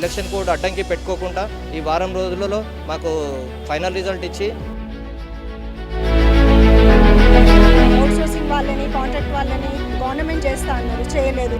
Election code అడ్డంకి పెట్టుకోకుండా ఈ వారం రోజులలో మాకు ఫైనల్ రిజల్ట్ ఇచ్చి అవుట్ వాళ్ళని కాంట్రాక్ట్ వాళ్ళని గవర్నమెంట్ చేస్తా అన్నారు. చేయలేదు.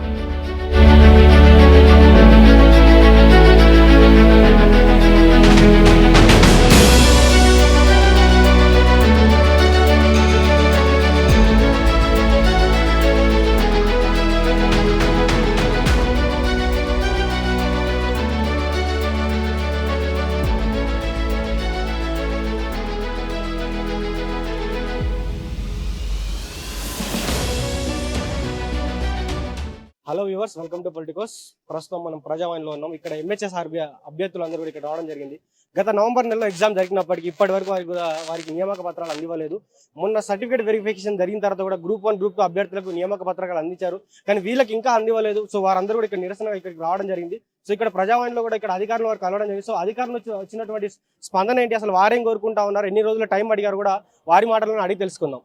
Hello viewers welcome to Politicos. ప్రస్తుతం మనం ప్రజావాణిలో ఉన్నాం. ఇక్కడ ఎంహెచ్ఎస్ ఆర్బీ అభ్యర్థులు అందరూ కూడా ఇక్కడ రావడం జరిగింది. గత నవంబర్ నెలలో ఎగ్జామ్ జరిగినప్పటికీ ఇప్పటి వరకు వారికి కూడా వారికి నియామక పత్రాలు అందివ్వలేదు. మొన్న సర్టిఫికేట్ వెరిఫికేషన్ జరిగిన తర్వాత కూడా గ్రూప్ వన్ గ్రూప్ టూ అభ్యర్థులకు నియామక పత్రాలు అందించారు. కానీ వీళ్ళకి ఇంకా అందివ్వలేదు. సో వారందరూ కూడా ఇక్కడ నిరసన ఇక్కడికి రావడం జరిగింది. సో ఇక్కడ ప్రజావాణిలో కూడా ఇక్కడ అధికారులు వారు కలవడం జరిగింది. సో అధికారులు వచ్చినటువంటి స్పందన ఏంటి? అసలు వారేం కోరుకుంటా ఉన్నారు? ఎన్ని రోజుల టైం అడిగారు కూడా వారి మాటలను అడిగి తెలుసుకుందాం.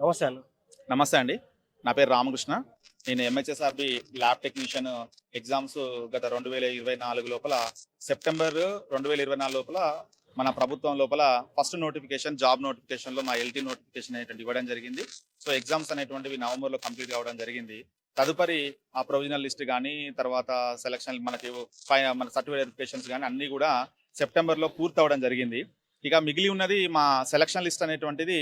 నమస్తే అన్న. నమస్తే అండి. నా పేరు రామకృష్ణ. నేను ఎంహెచ్ఎస్ఆర్బి ల్యాబ్ టెక్నీషియన్ ఎగ్జామ్స్ గత రెండు వేల ఇరవై నాలుగు లోపల సెప్టెంబర్ రెండు వేల ఇరవై నాలుగు లోపల మన ప్రభుత్వం లోపల ఫస్ట్ నోటిఫికేషన్ జాబ్ నోటిఫికేషన్లో మా ఎల్టీ నోటిఫికేషన్ అనేటువంటి ఇవ్వడం జరిగింది. సో ఎగ్జామ్స్ అనేటువంటివి నవంబర్లో కంప్లీట్ కావడం జరిగింది. తదుపరి ఆ ప్రొవిజనల్ లిస్ట్ కానీ తర్వాత సెలక్షన్ మనకి మన సర్టిఫికేట్ వెరిఫికేషన్స్ కానీ అన్ని కూడా సెప్టెంబర్లో పూర్తవడం జరిగింది. ఇక మిగిలి ఉన్నది మా సెలక్షన్ లిస్ట్ అనేటువంటిది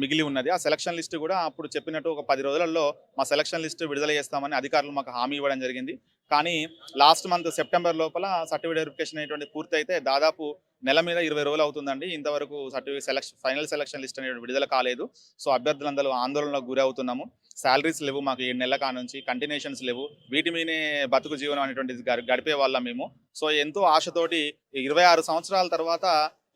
మిగిలి ఉన్నది. ఆ సెలక్షన్ లిస్ట్ కూడా అప్పుడు చెప్పినట్టు ఒక పది రోజులలో మా సెలక్షన్ లిస్ట్ విడుదల చేస్తామని అధికారులు మాకు హామీ ఇవ్వడం జరిగింది. కానీ లాస్ట్ మంత్ సెప్టెంబర్ లోపల సర్టిఫికేట్ వెరిఫికేషన్ అనేటువంటి పూర్తయితే దాదాపు నెల మీద ఇరవై రోజులు అవుతుందండి. ఇంతవరకు certificate selection final selection list అనేది విడుదల కాలేదు. సో అభ్యర్థులందరూ ఆందోళనలకు గురవుతున్నాము. శాలరీస్ లేవు మాకు ఏడు నెలల కానుంచి కంటిన్యూషన్స్ లేవు. వీటి మీదే బతుకు జీవనం అనేటువంటిది గడిపే వాళ్ళం మేము. సో ఎంతో ఆశతోటి ఇరవై ఆరు సంవత్సరాల తర్వాత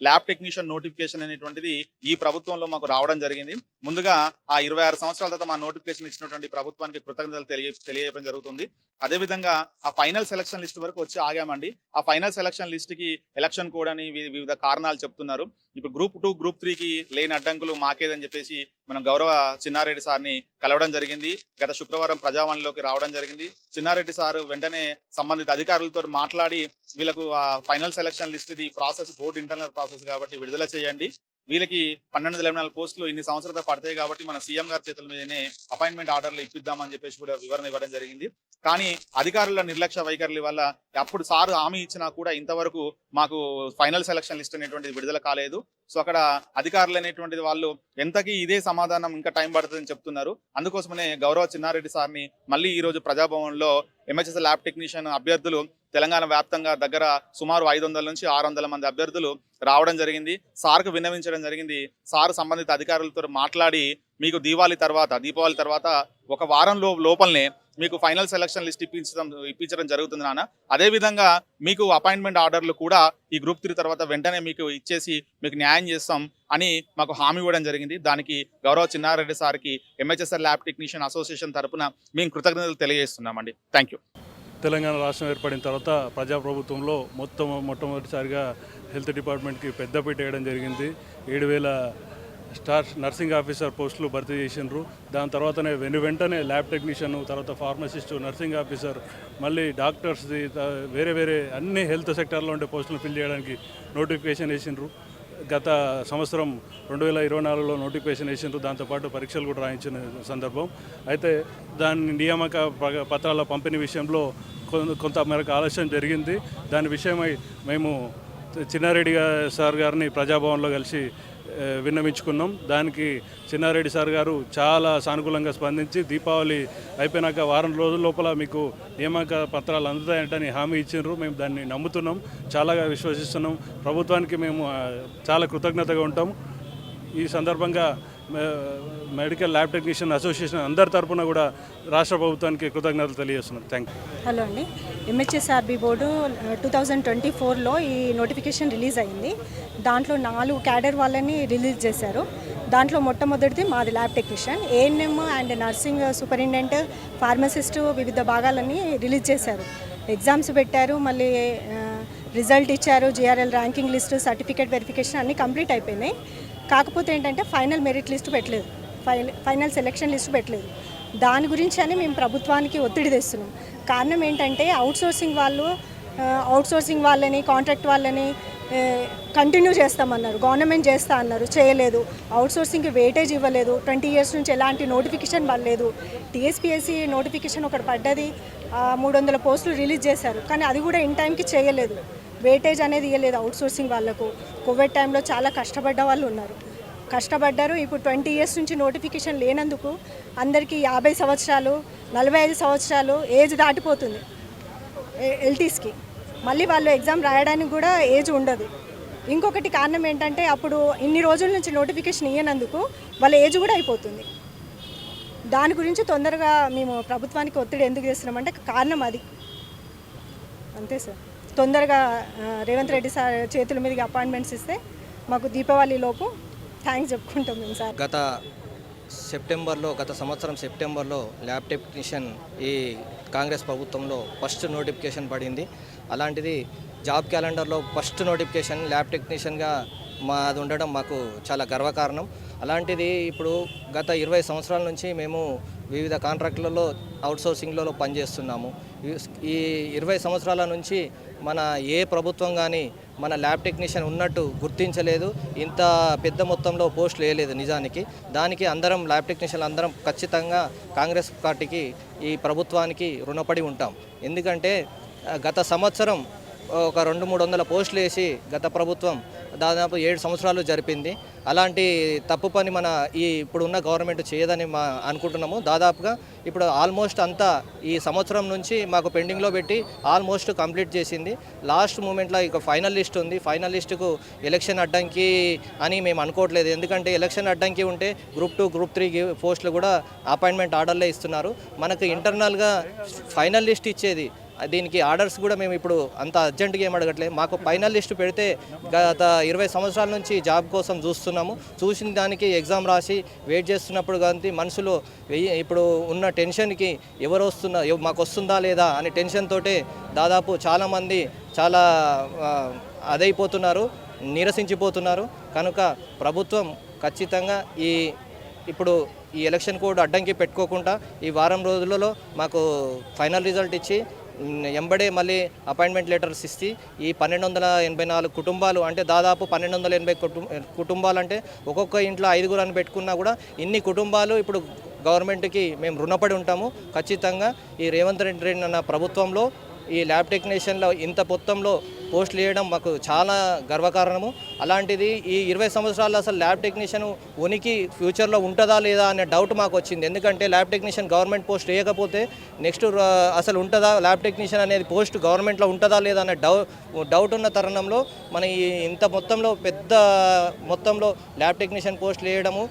ల్యాబ్ టెక్నీషియన్ నోటిఫికేషన్ అనేటువంటిది ఈ ప్రభుత్వంలో మాకు రావడం జరిగింది. ముందుగా ఆ ఇరవై ఆరు సంవత్సరాల తర్వాత మా నోటిఫికేషన్ ఇచ్చినటువంటి ప్రభుత్వానికి కృతజ్ఞతలు తెలియ తెలియజేయడం జరుగుతుంది. అదేవిధంగా ఆ ఫైనల్ సెలక్షన్ లిస్ట్ వరకు వచ్చి ఆగామండి. ఆ ఫైనల్ సెలక్షన్ లిస్ట్కి ఎలక్షన్ కోడ్ అని వివిధ కారణాలు చెప్తున్నారు. ఇప్పుడు గ్రూప్ టూ గ్రూప్ త్రీకి లేని అడ్డంకులు మాకేదని చెప్పేసి మనం గౌరవ చిన్నారెడ్డి సార్ని కలవడం జరిగింది. గత శుక్రవారం ప్రజావాణిలోకి రావడం జరిగింది. చిన్నారెడ్డి సార్ వెంటనే సంబంధిత అధికారులతో మాట్లాడి వీళ్ళకు ఆ ఫైనల్ సెలక్షన్ లిస్ట్ ఇది ప్రాసెస్ బోర్డు ఇంటర్నల్ ప్రాసెస్ కాబట్టి విడుదల చేయండి. వీళ్ళకి పన్నెండు ఇరవై నాలుగు పోస్టులు ఇన్ని సంవత్సరాలు పడతాయి కాబట్టి మన సీఎం గారి చేతుల మీదనే అపాయింట్మెంట్ ఆర్డర్లు ఇప్పిద్దామని చెప్పేసి కూడా వివరణ ఇవ్వడం జరిగింది. కానీ అధికారుల నిర్లక్ష్య వైఖరుల వల్ల అప్పుడు సార్ హామీ ఇచ్చినా కూడా ఇంతవరకు మాకు ఫైనల్ సెలక్షన్ లిస్ట్ అనేటువంటిది విడుదల కాలేదు. సో అక్కడ అధికారులు అనేటువంటిది వాళ్ళు ఎంతకీ ఇదే సమాధానం ఇంకా టైం పడుతుందని చెప్తున్నారు. అందుకోసమనే గౌరవ చిన్నారెడ్డి సార్ని మళ్ళీ ఈరోజు ప్రజాభవన్లో ఎంహెచ్ఎస్ ల్యాబ్ టెక్నీషియన్ అభ్యర్థులు తెలంగాణ వ్యాప్తంగా దగ్గర సుమారు ఐదు వందల నుంచి ఆరు వందల మంది అభ్యర్థులు రావడం జరిగింది. సార్కు విన్నవించడం జరిగింది. సార్ సంబంధిత అధికారులతో మాట్లాడి మీకు దీవాళి తర్వాత దీపావళి తర్వాత ఒక వారంలో లోపలనే మీకు ఫైనల్ సెలక్షన్ లిస్ట్ ఇప్పించడం ఇప్పించడం జరుగుతుంది నాన్న. అదేవిధంగా మీకు అపాయింట్మెంట్ ఆర్డర్లు కూడా ఈ గ్రూప్ త్రీ తర్వాత వెంటనే మీకు ఇచ్చేసి మీకు న్యాయం చేస్తాం అని మాకు హామీ ఇవ్వడం జరిగింది. దానికి గౌరవ చిన్నారెడ్డి సార్కి ఎంహెచ్ఎస్ఆర్ ల్యాబ్ టెక్నీషియన్ అసోసియేషన్ తరపున మేము కృతజ్ఞతలు తెలియజేస్తున్నామండి. థ్యాంక్ యూ తెలంగాణ రాష్ట్రం ఏర్పడిన తర్వాత ప్రజాప్రభుత్వంలో మొత్తం మొట్టమొదటిసారిగా హెల్త్ డిపార్ట్మెంట్కి పెద్దపీట వేయడం జరిగింది. ఏడు వేల స్టార్ నర్సింగ్ ఆఫీసర్ పోస్టులు భర్తీ చేసిండ్రు. దాని తర్వాతనే వెను వెంటనే ల్యాబ్ టెక్నీషియన్ తర్వాత ఫార్మసిస్టు నర్సింగ్ ఆఫీసర్ మళ్ళీ డాక్టర్స్ది వేరే వేరే అన్ని హెల్త్ సెక్టార్లో ఉండే పోస్టులు ఫిల్ చేయడానికి నోటిఫికేషన్ వేసిండ్రు. గత సంవత్సరం రెండు వేల ఇరవై నాలుగులో నోటిఫికేషన్ వేసిండ్రు. దాంతోపాటు పరీక్షలు కూడా రాయించిన సందర్భం. అయితే దాని నియామక ప- పత్రాల పంపిణీ విషయంలో కొ- కొంత మేరకు ఆలస్యం జరిగింది. దాని విషయమై మేము చిన్నారెడ్డి సార్ గారిని ప్రజాభవన్లో కలిసి విన్నవించుకున్నాం. దానికి చిన్నారెడ్డి సార్ గారు చాలా సానుకూలంగా స్పందించి దీపావళి అయిపోయినాక వారం రోజుల లోపల మీకు నియామక పత్రాలు అందుతాయంటని హామీ ఇచ్చిండ్రు. మేము దాన్ని నమ్ముతున్నాం. చాలా విశ్వసిస్తున్నాం. ప్రభుత్వానికి మేము చాలా కృతజ్ఞతగా ఉంటాం. ఈ సందర్భంగా మెడికల్ ల్యాబ్ టెక్నీషియన్ అసోసియేషన్ అందరి తరఫున కూడా రాష్ట్ర ప్రభుత్వానికి కృతజ్ఞతలు తెలియజేస్తున్నాం. థ్యాంక్ యూ హలో అండి. MHSRB board two thousand twenty ఫోర్లో ఈ నోటిఫికేషన్ రిలీజ్ అయింది. దాంట్లో నాలుగు క్యాడర్ వాళ్ళని రిలీజ్ చేశారు. దాంట్లో మొట్టమొదటిది మాది lab technician. ANM and nursing superintendent pharmacist వివిధ భాగాలని రిలీజ్ చేశారు. ఎగ్జామ్స్ పెట్టారు మళ్ళీ రిజల్ట్ ఇచ్చారు GRL ranking list certificate verification అన్నీ కంప్లీట్ అయిపోయినాయి. కాకపోతే ఏంటంటే ఫైనల్ మెరిట్ లిస్ట్ పెట్టలేదు. ఫైనల్ ఫైనల్ సెలెక్షన్ లిస్ట్ పెట్టలేదు. దాని గురించి అని మేము ప్రభుత్వానికి ఒత్తిడి తెస్తున్నాం. కారణం ఏంటంటే అవుట్ సోర్సింగ్ వాళ్ళు అవుట్సోర్సింగ్ వాళ్ళని కాంట్రాక్ట్ వాళ్ళని కంటిన్యూ చేస్తామన్నారు. గవర్నమెంట్ చేస్తా అన్నారు. చేయలేదు. అవుట్సోర్సింగ్కి వెయిటేజ్ ఇవ్వలేదు. ట్వంటీ ఇయర్స్ నుంచి ఎలాంటి నోటిఫికేషన్ పడలేదు. టీఎస్పీఎస్సీ నోటిఫికేషన్ ఒకటి పడ్డది. మూడు వందల పోస్టులు రిలీజ్ చేశారు. కానీ అది కూడా ఇన్ టైంకి చేయలేదు. వేటేజ్ అనేది ఇవ్వలేదు అవుట్సోర్సింగ్ వాళ్ళకు. కోవిడ్ టైంలో చాలా కష్టపడ్డ వాళ్ళు ఉన్నారు. కష్టపడ్డారు. ఇప్పుడు ట్వంటీ ఇయర్స్ నుంచి నోటిఫికేషన్ లేనందుకు అందరికీ యాభై సంవత్సరాలు నలభై ఐదు సంవత్సరాలు ఏజ్ దాటిపోతుంది. ఎల్టీస్కి. మళ్ళీ వాళ్ళు ఎగ్జామ్ రాయడానికి కూడా ఏజ్ ఉండదు. ఇంకొకటి కారణం ఏంటంటే అప్పుడు ఇన్ని రోజుల నుంచి నోటిఫికేషన్ ఇవ్వనందుకు వాళ్ళ ఏజ్ కూడా అయిపోతుంది. దాని గురించి తొందరగా మేము ప్రభుత్వానికి ఒత్తిడి ఎందుకు చేస్తున్నామంటే కారణం అది. అంతే సార్. తొందరగా రేవంత్ రెడ్డి సార్ చేతుల మీదకి అపాయింట్మెంట్స్ ఇస్తే మాకు దీపావళి లోపు థ్యాంక్స్ చెప్పుకుంటాం మేము సార్. గత సెప్టెంబర్లో గత సంవత్సరం సెప్టెంబర్లో ల్యాబ్ టెక్నీషియన్ ఈ కాంగ్రెస్ ప్రభుత్వంలో ఫస్ట్ నోటిఫికేషన్ పడింది. అలాంటిది జాబ్ క్యాలెండర్లో ఫస్ట్ నోటిఫికేషన్ ల్యాబ్ టెక్నీషియన్గా మా అది ఉండడం మాకు చాలా గర్వకారణం. అలాంటిది ఇప్పుడు గత ఇరవై సంవత్సరాల నుంచి మేము వివిధ కాంట్రాక్టులలో అవుట్సోర్సింగ్లలో పనిచేస్తున్నాము. ఈ- ఇరవై సంవత్సరాల నుంచి మన ఏ ప్రభుత్వం కానీ మన ల్యాబ్ టెక్నీషియన్ ఉన్నట్టు గుర్తించలేదు. ఇంత పెద్ద మొత్తంలో పోస్టులు వేయలేదు నిజానికి. దానికి అందరం ల్యాబ్ టెక్నీషియన్లు అందరం ఖచ్చితంగా కాంగ్రెస్ పార్టీకి ఈ ప్రభుత్వానికి రుణపడి ఉంటాం. ఎందుకంటే గత సంవత్సరం ఒక రెండు మూడు వందల పోస్టులు వేసి గత ప్రభుత్వం దాదాపు ఏడు సంవత్సరాలు జరిపింది. అలాంటి తప్పు పని మన ఈ ఇప్పుడున్న గవర్నమెంట్ చేయదని మా అనుకుంటున్నాము. దాదాపుగా ఇప్పుడు ఆల్మోస్ట్ అంతా ఈ సంవత్సరం నుంచి మాకు పెండింగ్లో పెట్టి ఆల్మోస్ట్ కంప్లీట్ చేసింది. లాస్ట్ మూమెంట్లో ఇక ఫైనల్ లిస్ట్ ఉంది. ఫైనల్ లిస్టుకు ఎలక్షన్ అడ్డంకి అని మేము అనుకోవట్లేదు. ఎందుకంటే ఎలక్షన్ అడ్డంకి ఉంటే గ్రూప్ టూ గ్రూప్ త్రీ పోస్టులు కూడా అపాయింట్మెంట్ ఆర్డర్లే ఇస్తున్నారు. మనకు ఇంటర్నల్గా ఫైనల్ లిస్ట్ ఇచ్చేది దీనికి ఆర్డర్స్ కూడా మేము ఇప్పుడు అంత అర్జెంటుగా ఏం అడగట్లేదు. మాకు ఫైనల్ లిస్ట్ పెడితే గత ఇరవై సంవత్సరాల నుంచి జాబ్ కోసం చూస్తున్నాము. చూసిన దానికి ఎగ్జామ్ రాసి వెయిట్ చేస్తున్నప్పుడు కానీ మనసులో వెయ్యి ఇప్పుడు ఉన్న టెన్షన్కి ఎవరు వస్తున్నా మాకు వస్తుందా లేదా అనే టెన్షన్ తోటే దాదాపు చాలామంది చాలా అదైపోతున్నారు నిరసించిపోతున్నారు. కనుక ప్రభుత్వం ఖచ్చితంగా ఈ ఇప్పుడు ఈ ఎలక్షన్ కోడ్ అడ్డంకి పెట్టుకోకుండా ఈ వారం రోజులలో మాకు ఫైనల్ రిజల్ట్ ఇచ్చి ఎంబడే మళ్ళీ అపాయింట్మెంట్ లెటర్స్ ఇస్తే ఈ పన్నెండు వందల ఎనభై నాలుగు కుటుంబాలు అంటే దాదాపు పన్నెండు వందల ఎనభై కుటుంబాలు అంటే ఒక్కొక్క ఇంట్లో ఐదుగురు అని పెట్టుకున్నా కూడా ఇన్ని కుటుంబాలు ఇప్పుడు గవర్నమెంట్కి మేము రుణపడి ఉంటాము. ఖచ్చితంగా ఈ రేవంత్ రెడ్డి అన్న ప్రభుత్వంలో ఈ ల్యాబ్ టెక్నీషియన్లో ఇంత మొత్తంలో పోస్టులు వేయడం మాకు చాలా గర్వకారణము. అలాంటిది ఈ ఇరవై సంవత్సరాల్లో అసలు ల్యాబ్ టెక్నీషియన్ ఉనికి ఫ్యూచర్లో ఉంటుందా లేదా అనే డౌట్ మాకు వచ్చింది. ఎందుకంటే ల్యాబ్ టెక్నీషియన్ గవర్నమెంట్ పోస్ట్ వేయకపోతే నెక్స్ట్ అసలు ఉంటుందా ల్యాబ్ టెక్నీషియన్ అనేది పోస్ట్ గవర్నమెంట్లో ఉంటుందా లేదా అనే డౌ డౌట్ ఉన్న తరుణంలో మన ఈ ఇంత మొత్తంలో పెద్ద మొత్తంలో ల్యాబ్ టెక్నీషియన్ పోస్టులు వేయడము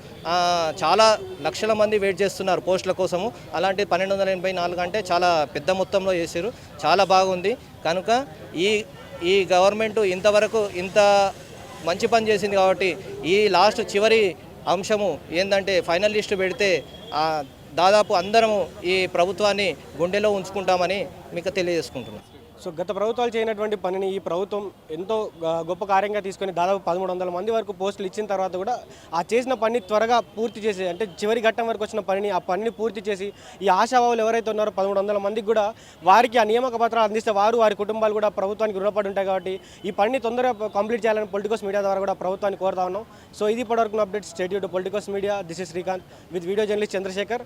చాలా లక్షల మంది వెయిట్ చేస్తున్నారు పోస్టుల కోసము. అలాంటి పన్నెండు వందల ఎనభై నాలుగు అంటే చాలా పెద్ద మొత్తంలో చేశారు చాలా బాగుంది. కనుక ఈ ఈ గవర్నమెంట్ ఇంతవరకు ఇంత మంచి పని చేసింది కాబట్టి ఈ లాస్ట్ చివరి అంశము ఏంటంటే ఫైనల్ లిస్ట్ పెడితే దాదాపు అందరము ఈ ప్రభుత్వాన్ని గుండెలో ఉంచుకుంటామని మీకు తెలియజేసుకుంటున్నాను. సో గత ప్రభుత్వాలు చేయనటువంటి పనిని ఈ ప్రభుత్వం ఎంతో గొప్ప కార్యంగా తీసుకొని దాదాపు పదమూడు వందల మంది వరకు పోస్టులు ఇచ్చిన తర్వాత కూడా ఆ చేసిన పని త్వరగా పూర్తి చేసి అంటే చివరి ఘట్టం వరకు వచ్చిన పనిని ఆ పనిని పూర్తి చేసి ఈ ఆశావాహులు ఎవరైతే ఉన్నారో పదమూడు వందల మందికి కూడా వారికి ఆ నియామక పత్రాలు అందిస్తే వారు వారి కుటుంబాలు కూడా ప్రభుత్వానికి రుణపడి ఉంటాయి కాబట్టి ఈ పనిని తొందరగా కంప్లీట్ చేయాలని పొలిటికోస్ మీడియా ద్వారా కూడా ప్రభుత్వాన్ని కోరుతా ఉన్నాం. సో ఇది ఇప్పటివరకు update state youth Politicos media. This is Srikanth with video journalist Chandrasekhar.